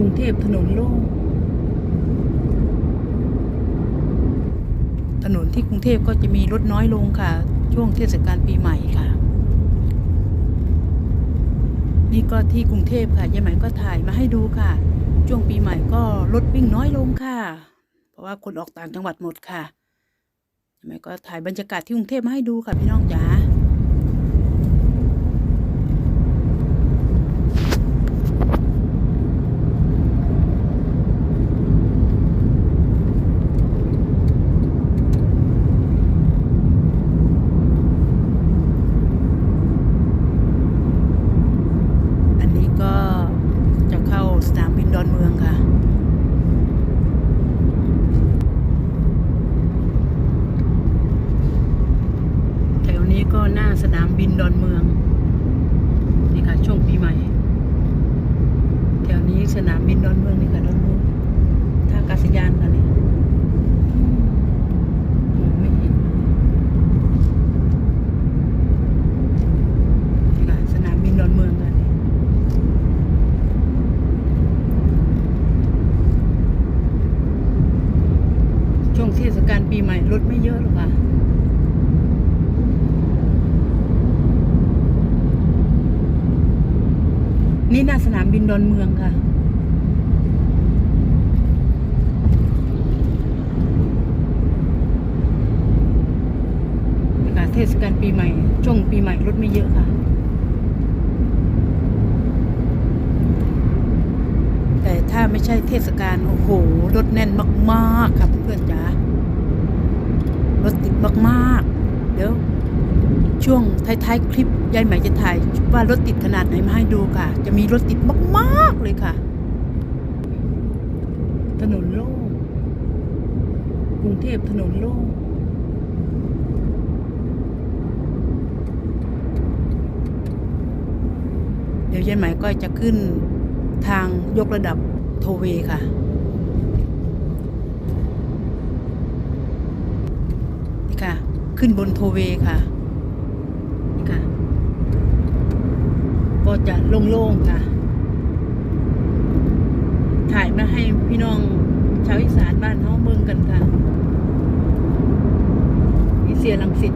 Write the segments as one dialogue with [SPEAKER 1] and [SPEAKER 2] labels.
[SPEAKER 1] รุงเทพถนนโล่งถนนที่กรุงเทพก็จะมีรถน้อยลงค่ะ ช่วงเทศกาลปีใหม่ค่ะ นี่ก็ที่กรุงเทพค่ะยายไหมก็ถ่ายมาให้ดูค่ะ ช่วงปีใหม่ก็รถวิ่งน้อยลงค่ะ เพราะว่าคนออกต่างจังหวัดหมดค่ะยายไหมก็ถ่ายบรรยากาศที่กรุงเทพมาให้ดูค่ะพี่น้องจ๋า อันนี้ก็จะเข้าสนามบิน ดอนเมืองค่ะ แถวนี้ก็หน้าสนามบินดอนเมือง นี่ค่ะ ช่วงปีใหม่ แถวนี้สนามบินดอนเมืองนี่ค่ะดอนเมืองท่าอากาศยานค่ะนี่มองไม่เห็นนี่ค่ะสนามบินดอนเมืองค่ะนี่ ช่วงเทศกาล ปีใหม่รถไม่เยอะหรอกค่ะนี่หน้าสนามบินดอนเมืองค่ะเทศกาลปีใหม่ ช่วงปีใหม่รถไม่เยอะค่ะ แต่ถ้าไม่ใช่เทศกาลโอ้โห รถแน่นมาก ๆ ค่ะเพื่อนๆจ๋า รถติดมากๆ เดี๋ยวช่วงท้ายๆคลิปยายใหม่จะถ่ายว่ารถติดขนาดไหนมาให้ดูค่ะ จะมีรถติดมากๆเลยค่ะ ถนนโล่งกรุงเทพถนนโล่งเดี๋ยวยายใหม่ก็จะขึ้นทางยกระดับโทเวค่ะ ค่ะ ขึ้นบนโทเวค่ะ นี่ค่ะ ก็จะโล่งๆค่ะ ถ่ายมาให้พี่น้องชาวอีสานบ้านเขาเบิ่งกันค่ะอีเสียลังสิต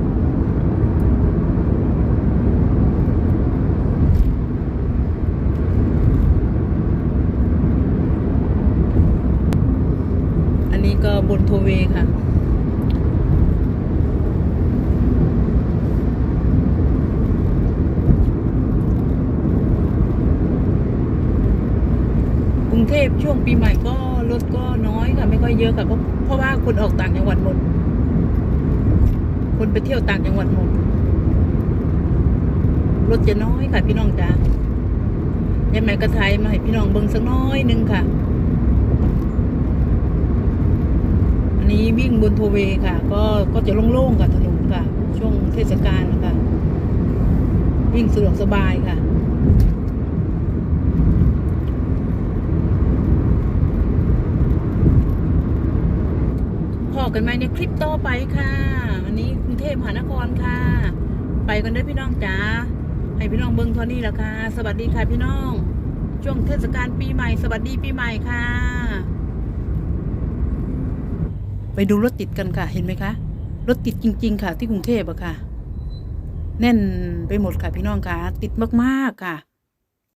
[SPEAKER 1] อันนี้ก็บนโทเวค่ะ รุงเทพช่วงปีใหม่ก็รถก็น้อยค่ะไม่ค่อยเยอะค่ะเพราะเพราะว่าคนออกต่างจังหวัดหมด คนไปเที่ยวต่างจังหวัดหมดรถจะน้อยค่ะ พี่น้องจ้ายายแม่กระไทยมาให้พี่น้องเบิ่งสักน้อยหนึงค่ะ อันนี้วิ่งบนโทเวค่ะ ก็ก็จะโล่งๆกับถนนค่ะ ช่วงเทศกาลนะคะวิ่งสะดวกสบายค่ะ พอ กันไหมในคลิปต่อไปค่ะอันนี้กรุงเทพมหานครค่ะ ไปกันเด้พี่น้องจ๋าให้พี่น้องเบิ้งเท่านี้ละค่ะ สวัสดีค่ะพี่น้อง ช่วงเทศกาลปีใหม่ สวัสดีปีใหม่ค่ะ ไปดูรถติดกันค่ะ เห็นไหมคะ รถติดจริง ๆ ค่ะ ที่กรุงเทพอะค่ะ แน่นไปหมดค่ะพี่น้องค่ะ ติดมากๆค่ะ